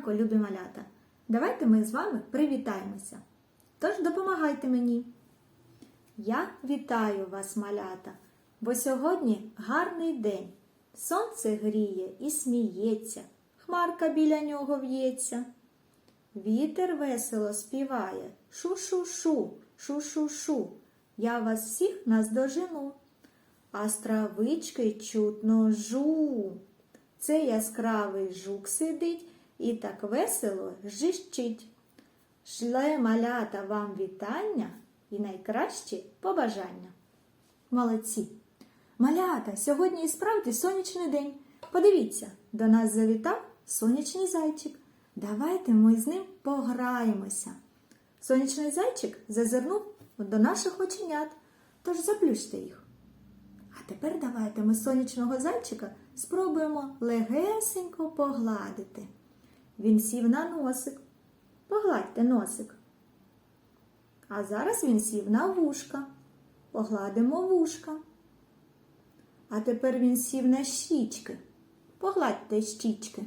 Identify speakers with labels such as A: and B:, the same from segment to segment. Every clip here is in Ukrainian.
A: ранку, любі малята! Давайте ми з вами привітаємося. Тож допомагайте мені. Я вітаю вас, малята, бо сьогодні гарний день. Сонце гріє і сміється, хмарка біля нього в'ється. Вітер весело співає шу-шу-шу, шу-шу-шу. Я вас всіх наздожену. А з травички чутно жу. Це яскравий жук сидить і так весело жищить. Шле малята вам вітання і найкращі побажання. Молодці! Малята, сьогодні і справді сонячний день. Подивіться, до нас завітав сонячний зайчик. Давайте ми з ним пограємося. Сонячний зайчик зазирнув до наших оченят, тож заплющте їх. А тепер давайте ми сонячного зайчика спробуємо легесенько погладити. Він сів на носик. Погладьте носик. А зараз він сів на вушка. Погладимо вушка. А тепер він сів на щічки. Погладьте щічки.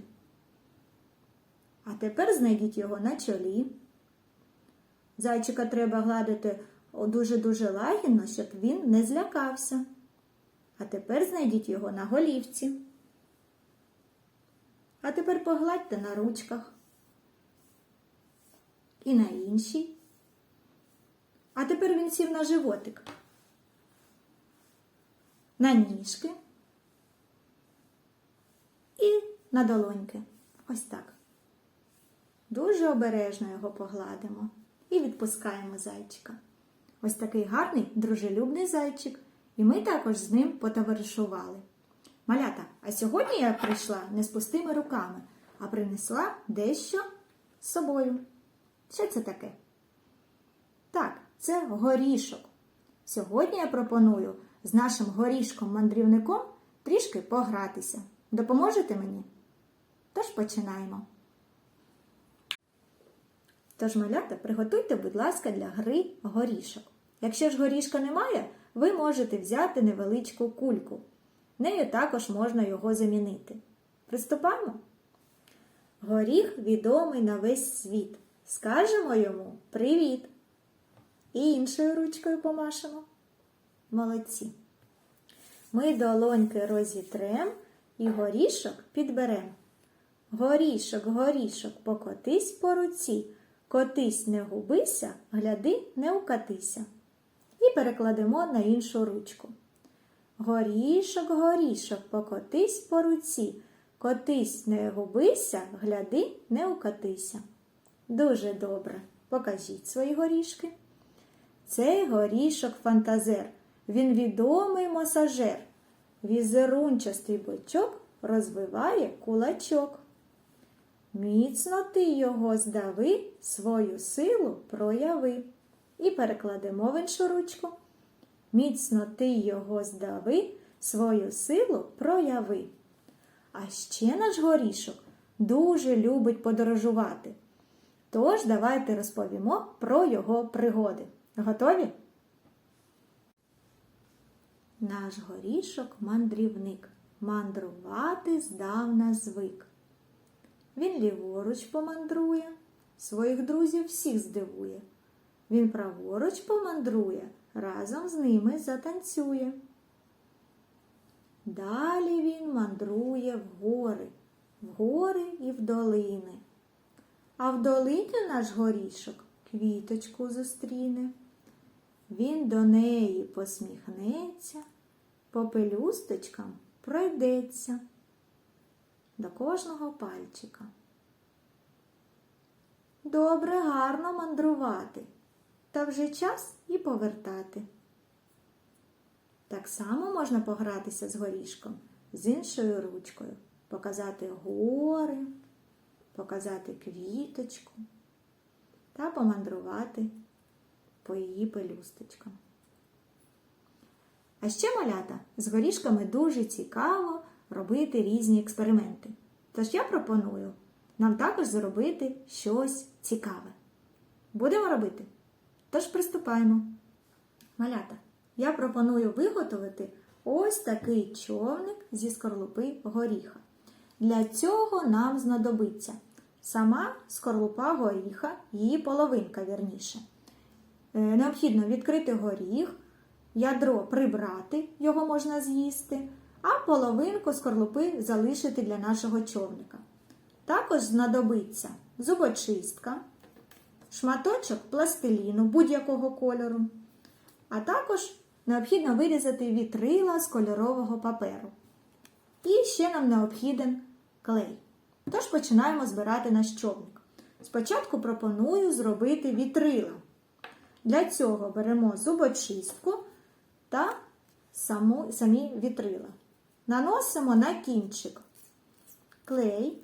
A: А тепер знайдіть його на чолі. Зайчика треба гладити дуже-дуже лагідно, щоб він не злякався. А тепер знайдіть його на голівці. А тепер погладьте на ручках. І на іншій. А тепер він сів на животик. На ніжки і на долоньки. Ось так. Дуже обережно його погладимо і відпускаємо зайчика. Ось такий гарний, дружелюбний зайчик. І ми також з ним потоваришували. Малята, а сьогодні я прийшла не з пустими руками, а принесла дещо з собою. Що це таке? Так, це горішок. Сьогодні я пропоную з нашим горішком-мандрівником трішки погратися. Допоможете мені? Тож починаємо. Тож, малята, приготуйте, будь ласка, для гри горішок. Якщо ж горішка немає, ви можете взяти невеличку кульку. Нею також можна його замінити. Приступаємо? Горіх відомий на весь світ. Скажемо йому привіт. І іншою ручкою помашемо. Молодці. Ми долоньки розітрем і горішок підберем. Горішок, горішок, покотись по руці. Котись не губися, гляди, не укатися. І перекладемо на іншу ручку. Горішок, горішок, покотись по руці. Котись не губися, гляди, не укатися. Дуже добре. Покажіть свої горішки. Цей горішок фантазер. Він відомий масажер. Візерунчастий бочок розвиває кулачок. Міцно ти його здави, свою силу прояви. І перекладемо в іншу ручку. Міцно ти його здави, свою силу прояви. А ще наш горішок дуже любить подорожувати. Тож давайте розповімо про його пригоди. Готові? Наш горішок мандрівник. Мандрувати здавна звик. Він ліворуч помандрує, своїх друзів всіх здивує. Він праворуч помандрує, разом з ними затанцює. Далі він мандрує в гори, в гори і в долини. А в долині наш горішок квіточку зустріне. Він до неї посміхнеться, по пелюсточкам пройдеться до кожного пальчика. Добре, гарно мандрувати, та вже час і повертати. Так само можна погратися з горішком з іншою ручкою, показати гори, показати квіточку та помандрувати по її пелюсточкам. А ще малята з горішками дуже цікаво робити різні експерименти. Тож я пропоную нам також зробити щось цікаве. Будемо робити? Тож приступаємо. Малята, я пропоную виготовити ось такий човник зі скорлупи горіха. Для цього нам знадобиться сама скорлупа горіха, її половинка вірніше. Е, Необхідно відкрити горіх, ядро прибрати, його можна з'їсти, а половинку скорлупи залишити для нашого човника. Також знадобиться зубочистка, шматочок пластиліну будь-якого кольору, а також необхідно вирізати вітрила з кольорового паперу. І ще нам необхіден клей. Тож починаємо збирати наш човник. Спочатку пропоную зробити вітрила. Для цього беремо зубочистку та саму, самі вітрила. Наносимо на кінчик клей.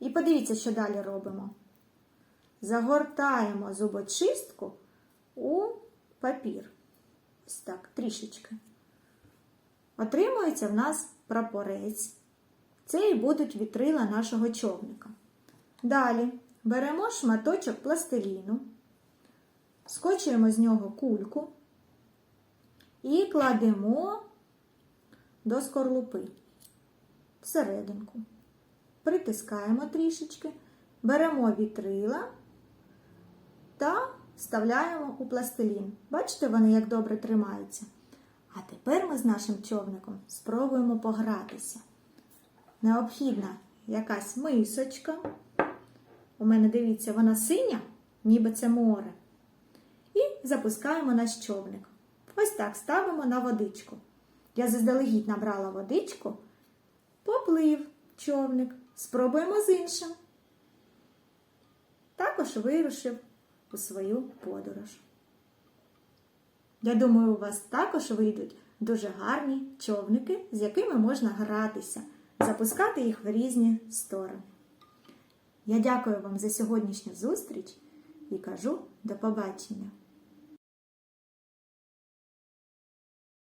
A: І подивіться, що далі робимо. Загортаємо зубочистку у папір. Ось так, трішечки. Отримується в нас прапорець. Це і будуть вітрила нашого човника. Далі беремо шматочок пластиліну, скочуємо з нього кульку і кладемо до скорлупи всерединку. Притискаємо трішечки, беремо вітрила та вставляємо у пластилін. Бачите, вони як добре тримаються. А тепер ми з нашим човником спробуємо погратися. Необхідна якась мисочка. У мене, дивіться, вона синя, ніби це море. І запускаємо наш човник. Ось так ставимо на водичку. Я заздалегідь набрала водичку, поплив човник. Спробуємо з іншим. Також вирушив у свою подорож. Я думаю, у вас також вийдуть дуже гарні човники, з якими можна гратися, запускати їх в різні сторони. Я дякую вам за сьогоднішню зустріч і кажу до побачення!